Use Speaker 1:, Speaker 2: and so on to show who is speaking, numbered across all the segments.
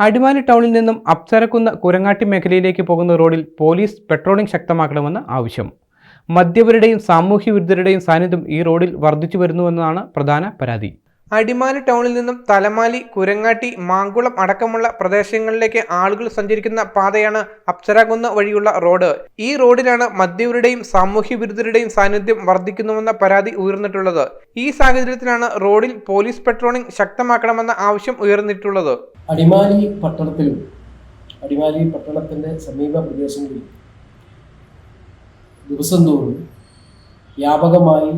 Speaker 1: അടിമാലി ടൗണിൽ നിന്നും അപ്സരക്കുന്ന് കുരങ്ങാട്ടി മേഖലയിലേക്ക് പോകുന്ന റോഡിൽ പോലീസ് പെട്രോളിംഗ് ശക്തമാക്കണമെന്ന് ആവശ്യം. മദ്യപരുടെയും സാമൂഹ്യ വിരുദ്ധരുടെയും സാന്നിധ്യം ഈ റോഡിൽ വർദ്ധിച്ചു വരുന്നുവെന്നാണ് പ്രധാന പരാതി. അടിമാലി ടൗണിൽ നിന്നും തലമാലി കുരങ്ങാട്ടി മാങ്കുളം അടക്കമുള്ള പ്രദേശങ്ങളിലേക്ക് ആളുകൾ സഞ്ചരിക്കുന്ന പാതയാണ് അപ്സരകുന്ന് വഴിയുള്ള റോഡ്. ഈ റോഡിലാണ് മദ്യവരുടെയും സാമൂഹ്യ വിരുദ്ധരുടെയും സാന്നിധ്യം വർദ്ധിക്കുന്നുവെന്ന പരാതി ഉയർന്നിട്ടുള്ളത്. ഈ സാഹചര്യത്തിലാണ് റോഡിൽ പോലീസ് പെട്രോളിംഗ് ശക്തമാക്കണമെന്ന ആവശ്യം ഉയർന്നിട്ടുള്ളത്.
Speaker 2: അടിമാലി പട്ടണത്തിലും അടിമാലി പട്ടണത്തിന്റെ സമീപ പ്രദേശങ്ങളിൽ ദിവസം തോറും വ്യാപകമായി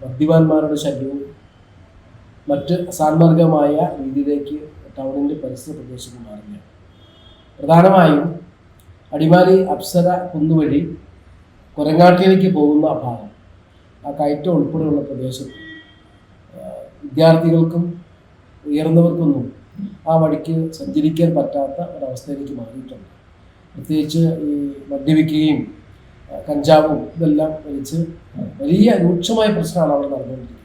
Speaker 2: മദ്യപാന്മാരുടെ ശല്യവും മറ്റ് സാൻമാർഗമായ രീതിയിലേക്ക് ടൗണിന്റെ പരിസര പ്രദേശത്ത് മാറുകയാണ് പ്രധാനമായും അടിമാലി അപ്സര കുന്നുവഴി കൊരങ്ങാട്ടിലേക്ക് പോകുന്ന ഭാഗം ആ കയറ്റം ഉൾപ്പെടെയുള്ള പ്രദേശം വിദ്യാർത്ഥികൾക്കും ഉയർന്നവർക്കൊന്നും ആ വഴിക്ക് സഞ്ചരിക്കാൻ പറ്റാത്ത ഒരവസ്ഥയിലേക്ക് മാറിയിട്ടുണ്ട്. പ്രത്യേകിച്ച് ഈ മദ്യപിക്കുകയും ആ, കഞ്ചാവും ഇതെല്ലാം വലിച്ച് വലിയ രൂക്ഷമായ പ്രശ്നമാണ് അവിടെ നടന്നുകൊണ്ടിരിക്കുന്നത്.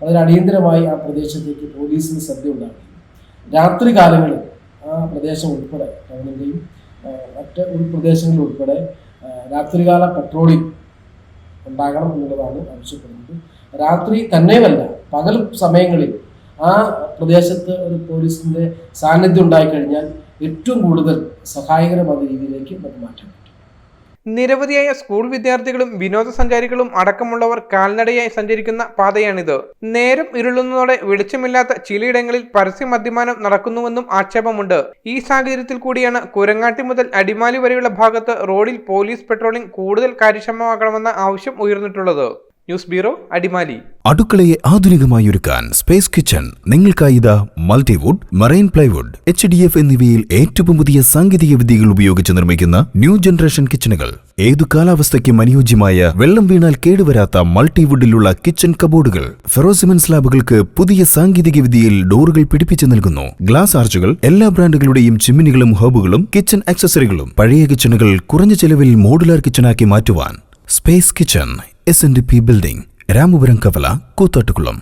Speaker 2: വളരെ അടിയന്തിരമായി ആ പ്രദേശത്തേക്ക് പോലീസിന് ശ്രദ്ധ ഉണ്ടാക്കി. രാത്രി കാലങ്ങളിൽ ആ പ്രദേശം ഉൾപ്പെടെ ടൗണിന്റെയും മറ്റ് ഉൾപ്രദേശങ്ങളിൽ ഉൾപ്പെടെ രാത്രികാല പെട്രോളിംഗ് ഉണ്ടാകണം എന്നുള്ളതാണ് ആവശ്യപ്പെടുന്നത്. രാത്രി തന്നെയുമല്ല പകൽ സമയങ്ങളിൽ ആ പ്രദേശത്ത് ഒരു പോലീസിന്റെ സാന്നിധ്യം ഉണ്ടായിക്കഴിഞ്ഞാൽ ഏറ്റവും കൂടുതൽ സഹായകരമായ രീതിയിലേക്ക് നമുക്ക് മാറ്റാൻ പറ്റും.
Speaker 1: നിരവധിയായ സ്കൂൾ വിദ്യാർത്ഥികളും വിനോദസഞ്ചാരികളും അടക്കമുള്ളവർ കാൽനടയായി സഞ്ചരിക്കുന്ന പാതയാണിത്. നേരം ഇരുളുന്നതോടെ വെളിച്ചമില്ലാത്ത ചിലയിടങ്ങളിൽ പരസ്യ മദ്യപാനം നടക്കുന്നുവെന്നും ആക്ഷേപമുണ്ട്. ഈ സാഹചര്യത്തിൽ കൂടിയാണ് കുരങ്ങാട്ടി മുതൽ അടിമാലി വരെയുള്ള ഭാഗത്ത് റോഡിൽ പോലീസ് പെട്രോളിംഗ് കൂടുതൽ കാര്യക്ഷമമാക്കണമെന്ന ആവശ്യം ഉയർന്നിട്ടുള്ളത്. News bureau Adimali.
Speaker 3: അടുക്കളയെ ആധുനികമായി ഒരുക്കാൻ സ്പേസ് കിച്ചൺ നിങ്ങൾക്കായി ഇതാ multiwood marine plywood H D F എന്നിവയിൽ ഏറ്റവും പുതിയ സാങ്കേതിക വിദ്യകൾ ഉപയോഗിച്ച് നിർമ്മിക്കുന്ന ന്യൂ ജനറേഷൻ കിച്ചണുകൾ. ഏതു കാലാവസ്ഥയ്ക്കും അനുയോജ്യമായ വെള്ളം വീണാൽ കേടുവരാത്ത മൾട്ടിവുഡിലുള്ള കിച്ചൺ കബോർഡുകൾ ഫെറോസിമൻ സ്ലാബുകൾക്ക് പുതിയ സാങ്കേതിക വിദ്യയിൽ ഡോറുകൾ പിടിപ്പിച്ചു നൽകുന്നു. ഗ്ലാസ് ആർച്ചുകൾ എല്ലാ ബ്രാൻഡുകളുടെയും ചിമ്മിനികളും ഹോബുകളും കിച്ചൺ ആക്സസറികളും പഴയ കിച്ചണുകൾ കുറഞ്ഞ ചെലവിൽ മോഡുലാർ കിച്ചണാക്കി മാറ്റുവാൻ space kitchen S N D P building Ramapuram Kavala Koothattukulam